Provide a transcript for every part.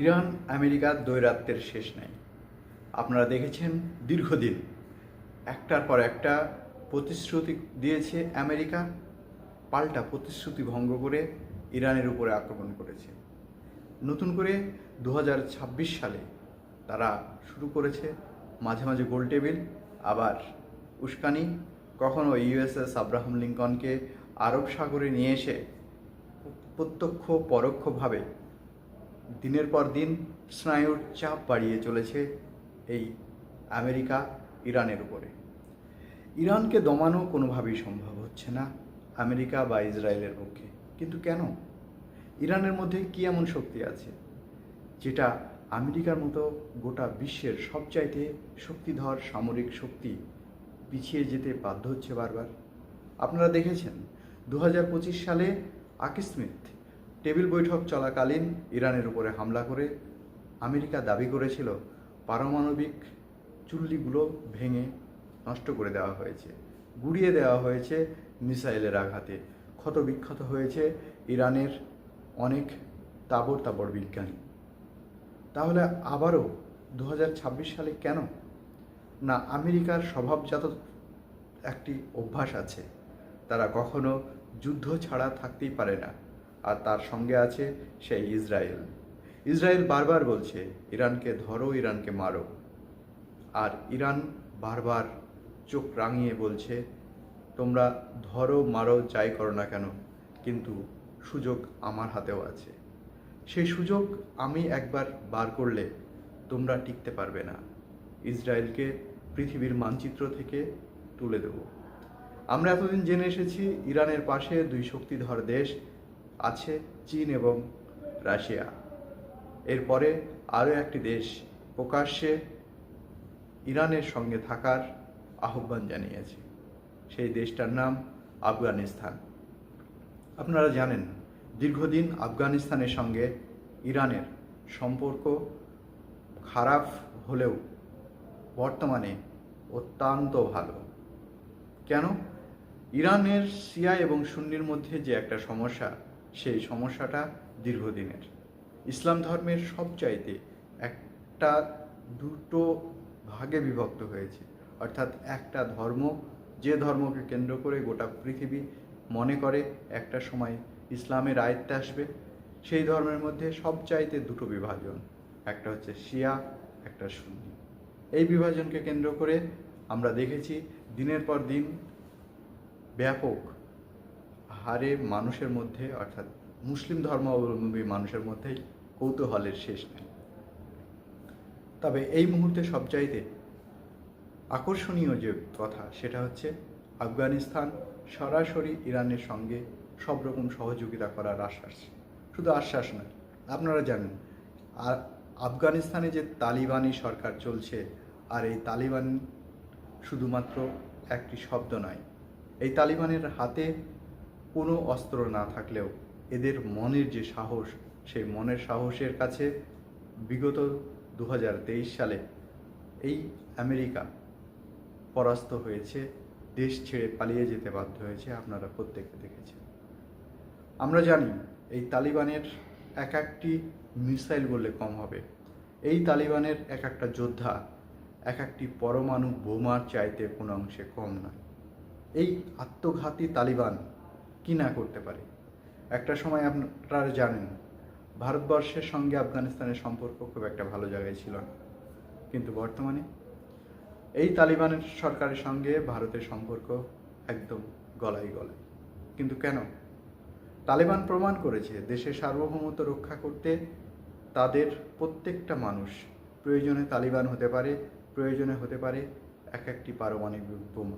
Iran আমেরিকার দৈরাত্মের শেষ নাই। আপনারা দেখেছেন দীর্ঘদিন একটার পর একটা প্রতিশ্রুতি দিয়েছে আমেরিকা, পাল্টা প্রতিশ্রুতি ভঙ্গ করে ইরানের উপরে আক্রমণ করেছে। নতুন করে দু হাজার ছাব্বিশ সালে তারা শুরু করেছে মাঝে মাঝে গোল টেবিল, আবার উস্কানি। কখনো ইউএসএস আব্রাহাম লিঙ্কনকে আরব সাগরে নিয়ে এসে প্রত্যক্ষ পরোক্ষভাবে দিনের পর দিন স্নায়ুর চাপ বাড়িয়ে চলেছে এই আমেরিকা ইরানের উপরে। ইরানকে দমানো কোনোভাবেই সম্ভব হচ্ছে না আমেরিকা বা ইসরায়েলের পক্ষে। কিন্তু কেন? ইরানের মধ্যে কী এমন শক্তি আছে যেটা আমেরিকার মতো গোটা বিশ্বের সবচাইতে শক্তিধর সামরিক শক্তি পিছিয়ে যেতে বাধ্য হচ্ছে বারবার? আপনারা দেখেছেন, দু হাজার পঁচিশ সালে আকিস্মিথ টেবিল বৈঠক চলাকালীন ইরানের উপরে হামলা করে আমেরিকা দাবি করেছিল পারমাণবিক চুল্লিগুলো ভেঙে নষ্ট করে দেওয়া হয়েছে, গুড়িয়ে দেওয়া হয়েছে মিসাইলের আঘাতে। ক্ষতবিক্ষত হয়েছে ইরানের অনেক তাবড় তাবড় বিজ্ঞানী। তাহলে আবারও দু হাজার ছাব্বিশ সালে কেন? না, আমেরিকার স্বভাবজাত একটি অভ্যাস আছে, তারা কখনো যুদ্ধ ছাড়া থাকতেই পারে না। আর তার সঙ্গে আছে সেই ইসরায়েল। ইসরায়েল বারবার বলছে, ইরানকে ধরো, ইরানকে মারো। আর ইরান বারবার চোখ রাঙিয়ে বলছে, তোমরা ধরো, মারো, যাই করো না কেন, কিন্তু সুযোগ আমার হাতেও আছে। সেই সুযোগ আমি একবার বার করলে তোমরা টিকতে পারবে না। ইসরায়েলকে পৃথিবীর মানচিত্র থেকে তুলে দেব। আমরা এতদিন জেনে এসেছি, ইরানের পাশে দুই শক্তিধর দেশ আছে চীন এবং রাশিয়া। এরপরে আরও একটি দেশ প্রকাশ্যে ইরানের সঙ্গে থাকার আহ্বান জানিয়েছে। সেই দেশটার নাম আফগানিস্তান। আপনারা জানেন, দীর্ঘদিন আফগানিস্তানের সঙ্গে ইরানের সম্পর্ক খারাপ হলেও বর্তমানে অত্যন্ত ভালো। কেন? ইরানের শিয়া এবং সুন্নির মধ্যে যে একটা সমস্যা সেই সমস্যাটা দীর্ঘদিনের। ইসলাম ধর্মের সবচাইতে একটা দুটো ভাগে বিভক্ত হয়েছে। অর্থাৎ একটা ধর্ম, যে ধর্মকে কেন্দ্র করে গোটা পৃথিবী মনে করে, একটা সময় ইসলামের আয়ত্তে আসবে, সেই ধর্মের মধ্যে সবচাইতে দুটো বিভাজন। একটা হচ্ছে শিয়া, একটা সুন্নি। এই বিভাজনকে কেন্দ্র করে আমরা দেখেছি দিনের পর দিন ব্যাপক হারে মানুষের মধ্যে, অর্থাৎ মুসলিম ধর্মাবলম্বী মানুষের মধ্যেই কৌতূহলের শেষ নেই। তবে এই মুহূর্তে সবচাইতে আকর্ষণীয় যে কথা, সেটা হচ্ছে আফগানিস্তান সরাসরি ইরানের সঙ্গে সব রকম সহযোগিতা করার আশ্বাস। শুধু আশ্বাস নয়, আপনারা জানেন আর আফগানিস্তানে যে তালিবানি সরকার চলছে, আর এই তালিবান শুধুমাত্র একটি শব্দ নয়, এই তালিবানের হাতে কোনো অস্ত্র না থাকলেও এদের মনের যে সাহস, সেই মনের সাহসের কাছে বিগত দু হাজার তেইশ সালে এই আমেরিকা পরাস্ত হয়েছে, দেশ ছেড়ে পালিয়ে যেতে বাধ্য হয়েছে আপনারা প্রত্যেকে দেখেছেন। আমরা জানি এই তালিবানের এক একটি মিসাইল বললে কম হবে। এই তালিবানের এক একটা যোদ্ধা এক একটি পরমাণু বোমার চাইতে কোনো অংশে কম নয়। এই আত্মঘাতী তালিবান কি না করতে পারে? একটা সময় আপনারা জানেন, ভারতবর্ষের সঙ্গে আফগানিস্তানের সম্পর্ক খুব একটা ভালো জায়গায় ছিল না। কিন্তু বর্তমানে এই তালিবানের সরকারের সঙ্গে ভারতের সম্পর্ক একদম গলায় গলায়। কিন্তু কেন? তালিবান প্রমাণ করেছে দেশের সার্বভৌমত্ব রক্ষা করতে তাদের প্রত্যেকটা মানুষ প্রয়োজনে তালিবান হতে পারে, প্রয়োজনে হতে পারে এক একটি পারমাণবিক বোমা।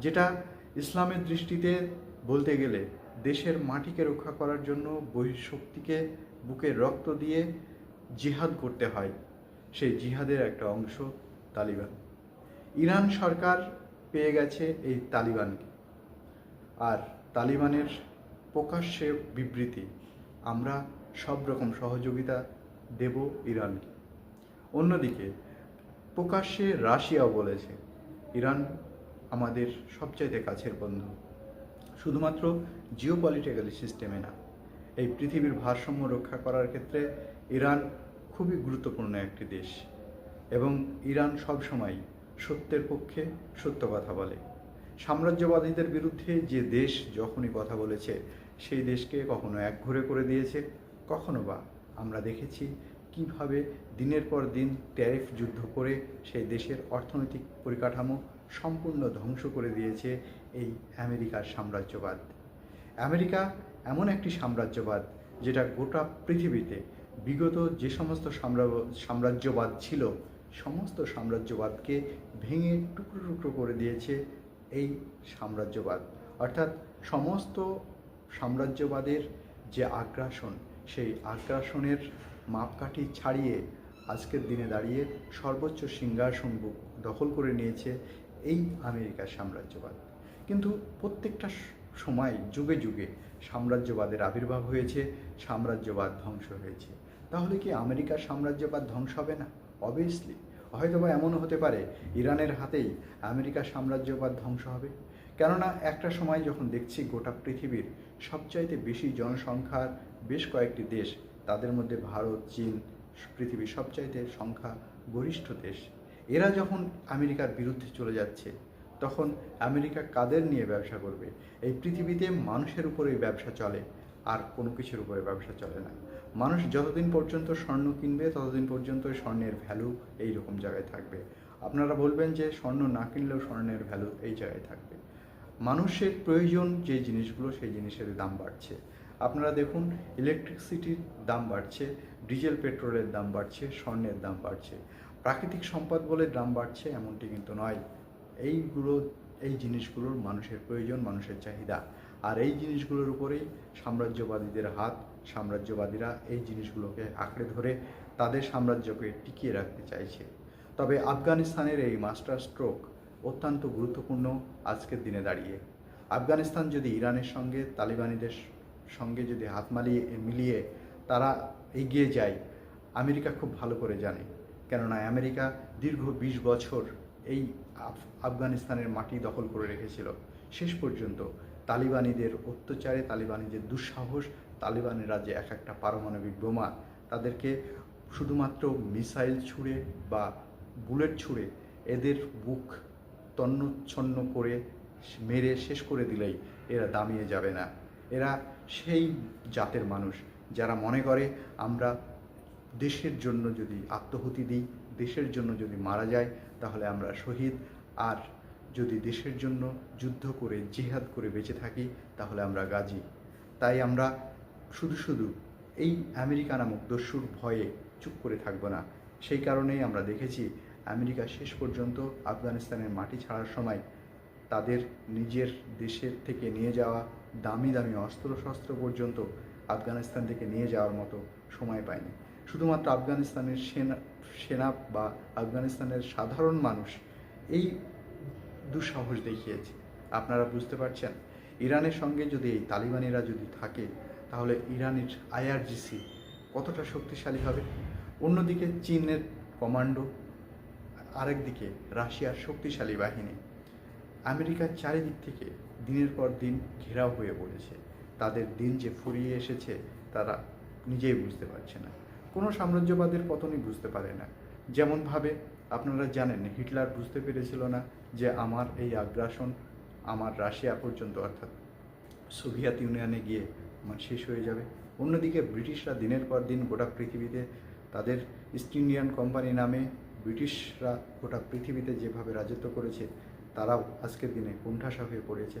যেটা ইসলামের দৃষ্টিতে বলতে গেলে দেশের মাটিকে রক্ষা করার জন্য বহিঃশক্তিকে বুকে রক্ত দিয়ে জিহাদ করতে হয়। সেই জিহাদের একটা অংশ তালিবান। ইরান সরকার পেয়ে গেছে এই তালিবানকে। আর তালিবানের প্রকাশ্যে বিবৃতি, আমরা সব রকম সহযোগিতা দেব ইরানকে। অন্যদিকে, প্রকাশ্যে রাশিয়াও বলেছে, ইরান আমাদের সবচাইতে কাছের বন্ধু। শুধুমাত্র জিও পলিটিক্যাল সিস্টেমে না, এই পৃথিবীর ভারসাম্য রক্ষা করার ক্ষেত্রে ইরান খুবই গুরুত্বপূর্ণ একটি দেশ এবং ইরান সবসময় সত্যের পক্ষে সত্য কথা বলে। সাম্রাজ্যবাদীদের বিরুদ্ধে যে দেশ যখনই কথা বলেছে, সেই দেশকে কখনো একঘরে করে দিয়েছে, কখনো বা আমরা দেখেছি কীভাবে দিনের পর দিন ট্যারিফ যুদ্ধ করে সেই দেশের অর্থনৈতিক পরিকাঠামো সম্পূর্ণ ধ্বংস করে দিয়েছে এই আমেরিকার সাম্রাজ্যবাদ। আমেরিকা এমন একটি সাম্রাজ্যবাদ যেটা গোটা পৃথিবীতে বিগত যে সমস্ত সাম্রাজ্যবাদ ছিল, সমস্ত সাম্রাজ্যবাদকে ভেঙে টুকরো টুকরো করে দিয়েছে এই সাম্রাজ্যবাদ। অর্থাৎ সমস্ত সাম্রাজ্যবাদের যে আগ্রাসন, সেই আগ্রাসনের মাপকাঠি ছাড়িয়ে আজকের দিনে দাঁড়িয়ে সর্বোচ্চ সিংহাসন দখল করে নিয়েছে এই আমেরিকার সাম্রাজ্যবাদ। কিন্তু প্রত্যেকটা সময় যুগে যুগে সাম্রাজ্যবাদের আবির্ভাব হয়েছে, সাম্রাজ্যবাদ ধ্বংস হয়েছে। তাহলে কি আমেরিকার সাম্রাজ্যবাদ ধ্বংস হবে না? অবভিয়াসলি হয়তোবা এমনও হতে পারে, ইরানের হাতেই আমেরিকার সাম্রাজ্যবাদ ধ্বংস হবে। কেননা একটা সময় যখন দেখছি গোটা পৃথিবীর সবচাইতে বেশি জনসংখ্যার বেশ কয়েকটি দেশ তাদের মধ্যে ভারত, চীন, পৃথিবীর সবচাইতে সংখ্যা গরিষ্ঠ দেশ। এরা যখন আমেরিকার বিরুদ্ধে চলে যাচ্ছে, তখন আমেরিকা কাদের নিয়ে ব্যবসা করবে? এই পৃথিবীতে মানুষের উপরেই ব্যবসা চলে, আর কোনো কিছুর উপরে ব্যবসা চলে না। মানুষ যতদিন পর্যন্ত স্বর্ণ কিনবে, ততদিন পর্যন্ত স্বর্ণের ভ্যালু এই রকম জায়গায় থাকবে। আপনারা বলবেন যে স্বর্ণ না কিনলেও স্বর্ণের ভ্যালু এই জায়গায় থাকবে। মানুষের প্রয়োজন যে জিনিসগুলো, সেই জিনিসের দাম বাড়ছে। আপনারা দেখুন ইলেকট্রিসিটির দাম বাড়ছে ডিজেল পেট্রোলের দাম বাড়ছে, স্বর্ণের দাম বাড়ছে। প্রাকৃতিক সম্পদ বলে দাম বাড়ছে এমনটি কিন্তু নয়। এইগুলো, এই জিনিসগুলোর মানুষের প্রয়োজন, মানুষের চাহিদা। আর এই জিনিসগুলোর উপরেই সাম্রাজ্যবাদীদের হাত, সাম্রাজ্যবাদীরা এই জিনিসগুলোকে আঁকড়ে ধরে তাদের সাম্রাজ্যকে টিকিয়ে রাখতে চাইছে। তবে আফগানিস্তানের এই মাস্টার স্ট্রোক অত্যন্ত গুরুত্বপূর্ণ আজকের দিনে দাঁড়িয়ে। আফগানিস্তান যদি ইরানের সঙ্গে তালিবানিদের সঙ্গে যদি হাত মালিয়ে, মিলিয়ে তারা এগিয়ে যায়, আমেরিকা খুব ভালো করে জানে। কেননা আমেরিকা দীর্ঘ বিশ বছর এই আফ- আফগানিস্তানের মাটি দখল করে রেখেছিল। শেষ পর্যন্ত তালিবানিদের অত্যাচারে তালিবানিদের দুঃসাহস, তালিবানিরা যে এক একটা পারমাণবিক বোমা তাদেরকে শুধুমাত্র মিসাইল ছুঁড়ে বা বুলেট ছুঁড়ে এদের বুক তন্নচ্ছন্ন করে মেরে শেষ করে দিলেই এরা দামিয়ে যাবে না। এরা সেই জাতের মানুষ যারা মনে করে আমরা দেশের জন্য যদি আত্মহুতি দিই, দেশের জন্য যদি মারা যায় তাহলে আমরা শহীদ। আর যদি দেশের জন্য যুদ্ধ করে, জিহাদ করে বেঁচে থাকি, তাহলে আমরা গাজী। তাই আমরা শুধু শুধু এই আমেরিকা নামক দস্যুর ভয়ে চুপ করে থাকব না। সেই কারণেই আমরা দেখেছি আমেরিকা শেষ পর্যন্ত আফগানিস্তানের মাটি ছাড়ার সময় তাদের নিজের দেশের থেকে নিয়ে যাওয়া দামি দামি অস্ত্র শস্ত্র পর্যন্ত আফগানিস্তান থেকে নিয়ে যাওয়ার মতো সময় পায়নি। শুধুমাত্র আফগানিস্তানের সেনা সেনা বা আফগানিস্তানের সাধারণ মানুষ এই দুঃসাহস দেখিয়েছে। আপনারা বুঝতে পারছেন? ইরানের সঙ্গে যদি এই তালিবানিরা যদি থাকে, তাহলে ইরানের আইআরজিসি কতটা শক্তিশালী হবে? অন্যদিকে চীনের কমান্ডো, আরেকদিকে রাশিয়ার শক্তিশালী বাহিনী। আমেরিকার চারিদিক থেকে দিনের পর দিন ঘেরাও হয়ে পড়েছে। তাদের দিন যে ফুরিয়ে এসেছে, তারা নিজেই বুঝতে পারছে না। কোনো সাম্রাজ্যবাদের পতনই বুঝতে পারে না। যেমনভাবে আপনারা জানেন, হিটলার বুঝতে পেরেছিল না যে আমার এই আগ্রাসন আমার রাশিয়া পর্যন্ত, অর্থাৎ সোভিয়েত ইউনিয়নে গিয়ে আমার শেষ হয়ে যাবে। অন্যদিকে ব্রিটিশরা দিনের পর দিন গোটা পৃথিবীতে তাদের ইস্ট ইন্ডিয়ান কোম্পানি নামে ব্রিটিশরা গোটা পৃথিবীতে যেভাবে রাজত্ব করেছে তারাও আজকের দিনে কোণঠাসা হয়ে পড়েছে।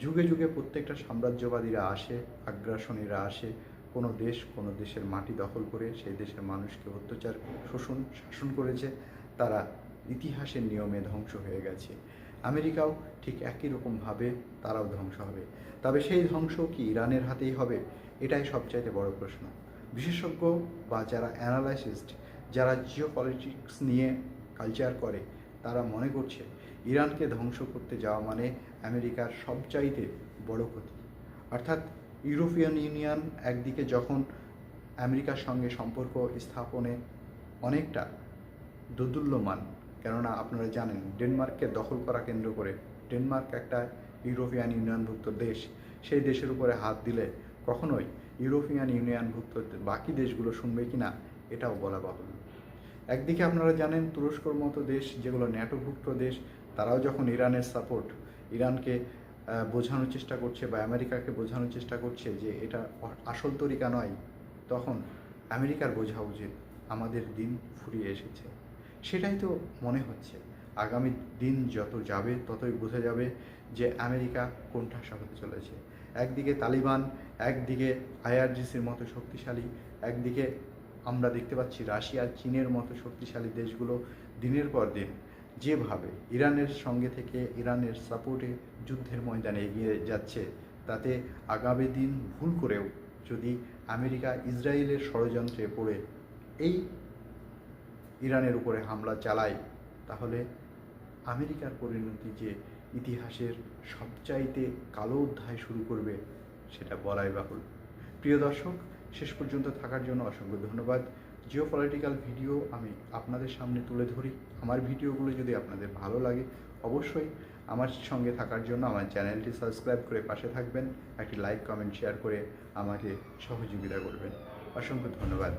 যুগে যুগে প্রত্যেকটা সাম্রাজ্যবাদীরা আসে, আগ্রাসনীরা আসে, কোনো দেশ কোনো দেশের মাটি দখল করে সেই দেশের মানুষকে অত্যাচার, শোষণ, শাসন করেছে। তারা ইতিহাসের নিয়মে ধ্বংস হয়ে গেছে। আমেরিকাও ঠিক একই রকমভাবে তারাও ধ্বংস হবে। তবে সেই ধ্বংস কি ইরানের হাতেই হবে? এটাই সবচাইতে বড় প্রশ্ন। বিশেষজ্ঞ বা যারা অ্যানালাইসিস্ট, যারা জিও পলিটিক্স নিয়ে কালচার করে, তারা মনে করছে ইরানকে ধ্বংস করতে যাওয়া মানে আমেরিকার সবচাইতে বড় ক্ষতি। অর্থাৎ ইউরোপিয়ান ইউনিয়ন একদিকে যখন আমেরিকার সঙ্গে সম্পর্ক স্থাপনে অনেকটা দোদুল্যমান, কেননা আপনারা জানেন ডেনমার্ককে দখল করা কেন্দ্র করে ডেনমার্ক একটা ইউরোপিয়ান ইউনিয়নভুক্ত দেশ, সেই দেশের উপরে হাত দিলে কখনোই ইউরোপিয়ান ইউনিয়নভুক্ত বাকি দেশগুলো শুনবে কি না এটাও বলা বাহুল্য। একদিকে আপনারা জানেন তুরস্কর মতো দেশ, যেগুলো ন্যাটোভুক্ত দেশ তারাও যখন ইরানের সাপোর্ট ইরানকে বোঝানোর চেষ্টা করছে বা আমেরিকাকে বোঝানোর চেষ্টা করছে যে এটা আসল তরিকা নয়, তখন আমেরিকার বোঝা উচিত আমাদের দিন ফুরিয়ে এসেছে। সেটাই তো মনে হচ্ছে। আগামী দিন যত যাবে, ততই বোঝা যাবে যে আমেরিকা কোণঠাসা হতে চলেছে। একদিকে তালিবান, একদিকে আইআরজিসির মতো শক্তিশালী, একদিকে আমরা দেখতে পাচ্ছি রাশিয়া, চীনের মতো শক্তিশালী দেশগুলো দিনের পর দিন যেভাবে ইরানের সঙ্গে থেকে ইরানের সাপোর্টে যুদ্ধের ময়দানে এগিয়ে যাচ্ছে, তাতে আগামী দিন ভুল করেও যদি আমেরিকা ইসরায়েলের ষড়যন্ত্রে পড়ে, এই ইরানের উপরে হামলা চালায়, তাহলে আমেরিকার পরিণতি যে ইতিহাসের সবচাইতে কালো অধ্যায় শুরু করবে, সেটা বলাই বাহুল প্রিয় দর্শক, শেষ পর্যন্ত থাকার জন্য অসংখ্য ধন্যবাদ। জিও পলিটিক্যাল ভিডিও আমি আপনাদের সামনে তুলে ধরি। আমার ভিডিওগুলো যদি আপনাদের ভালো লাগে, অবশ্যই আমার সঙ্গে থাকার জন্য আমার চ্যানেলটি সাবস্ক্রাইব করে পাশে থাকবেন, একটি লাইক কমেন্ট শেয়ার করে আমাকে সহযোগিতা করবেন। অসংখ্য ধন্যবাদ।